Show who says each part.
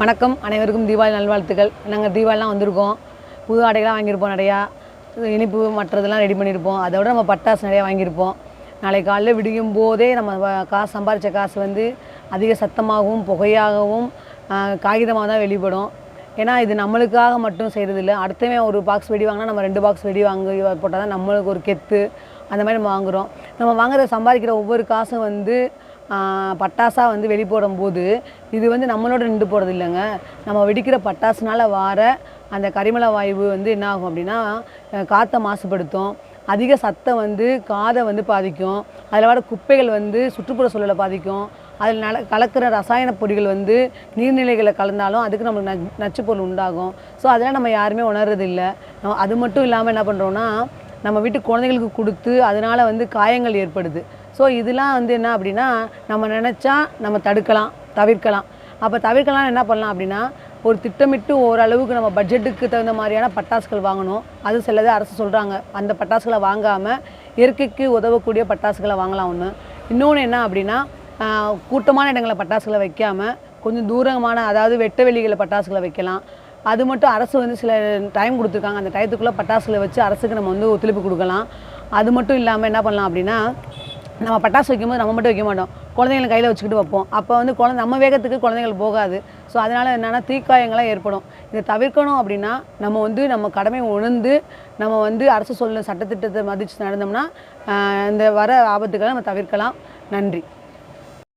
Speaker 1: வணக்கம். அனைவருக்கும் தீபாவளி நல்வாழ்த்துக்கள். நாங்கள் தீபாவளிலாம் வந்திருக்கோம். புது ஆடைகள்லாம் வாங்கியிருப்போம் நிறையா. இனிப்பு மற்றதெல்லாம் ரெடி பண்ணியிருப்போம். அதை விட நம்ம பட்டாசு நிறையா வாங்கியிருப்போம். நாளைக்கு காலைல விடியும் போதே நம்ம காசு சம்பாரித்த காசு வந்து அதிக சத்தமாகவும் புகையாகவும் காகிதமாக தான் வெளிப்படும். ஏன்னா இது நம்மளுக்காக மட்டும் செய்கிறது இல்லை அடுத்தவன் ஒரு பாக்ஸ் வெடி வாங்கினா நம்ம ரெண்டு பாக்ஸ் வெடி வாங்கி போட்டால் தான் நம்மளுக்கு ஒரு கெத்து. அந்த மாதிரி நம்ம வாங்குகிறோம் நம்ம வாங்குற சம்பாதிக்கிற ஒவ்வொரு காசும் வந்து பட்டாசாக வந்து வெளி போடும்போது இது வந்து நம்மளோட நின்று போகிறது இல்லைங்க. நம்ம வெடிக்கிற பட்டாசுனால் வார அந்த கரிமல வாயு வந்து என்ன ஆகும் அப்படின்னா காற்றை மாசுபடுத்தும். அதிக சத்தம் வந்து காதை வந்து பாதிக்கும். அதில் வர குப்பைகள் வந்து சுற்றுப்புற சூழலை பாதிக்கும். அதில் நல கலக்கிற ரசாயன பொடிகள் வந்து நீர்நிலைகளை கலந்தாலும் அதுக்கு நம்மளுக்கு நச்சு பொருள் உண்டாகும். ஸோ அதெல்லாம் நம்ம யாருமே உணர்றது இல்லை நம்ம அது மட்டும் இல்லாமல் என்ன பண்ணுறோன்னா நம்ம வீட்டு குழந்தைகளுக்கு கொடுத்து அதனால வந்து காயங்கள் ஏற்படுது. ஸோ இதெல்லாம் வந்து என்ன அப்படின்னா நம்ம நினச்சா நம்ம தடுக்கலாம் தவிர்க்கலாம். அப்போ தவிர்க்கலாம் என்ன பண்ணலாம் அப்படின்னா ஒரு திட்டமிட்டு ஓரளவுக்கு நம்ம பட்ஜெட்டுக்கு தகுந்த மாதிரியான பட்டாசுகள் வாங்கணும். அது சிலது அரசு சொல்கிறாங்க அந்த பட்டாசுகளை வாங்காமல் இயற்கைக்கு உதவக்கூடிய பட்டாசுகளை வாங்கலாம் ஒன்று இன்னொன்று என்ன அப்படின்னா கூட்டமான இடங்களில் பட்டாசுகளை வைக்காமல் கொஞ்சம் தூரமான அதாவது வெட்ட வெளிகளை பட்டாசுகளை வைக்கலாம். அது மட்டும் அரசு வந்து சில டைம் கொடுத்துருக்காங்க. அந்த டயத்துக்குள்ளே பட்டாசுகளை வச்சு அரசுக்கு நம்ம வந்து ஒத்துழைப்பு கொடுக்கலாம். அது மட்டும் இல்லாமல் என்ன பண்ணலாம் அப்படின்னா நம்ம பட்டாசு வைக்கும்போது நம்ம மட்டும் வைக்க மாட்டோம். குழந்தைங்களை கையில் வச்சுக்கிட்டு வைப்போம். அப்போ வந்து குழந்தை நம்ம வேகத்துக்கு குழந்தைகள் போகாது. ஸோ அதனால் என்னென்னா தீக்காயங்களாக ஏற்படும். இதை தவிர்க்கணும் அப்படின்னா நம்ம வந்து நம்ம கடமை உணர்ந்து நம்ம வந்து அரசு சொல்ல சட்டத்திட்டத்தை மதித்து நடந்தோம்னா இந்த வர ஆபத்துக்களை நம்ம தவிர்க்கலாம். நன்றி.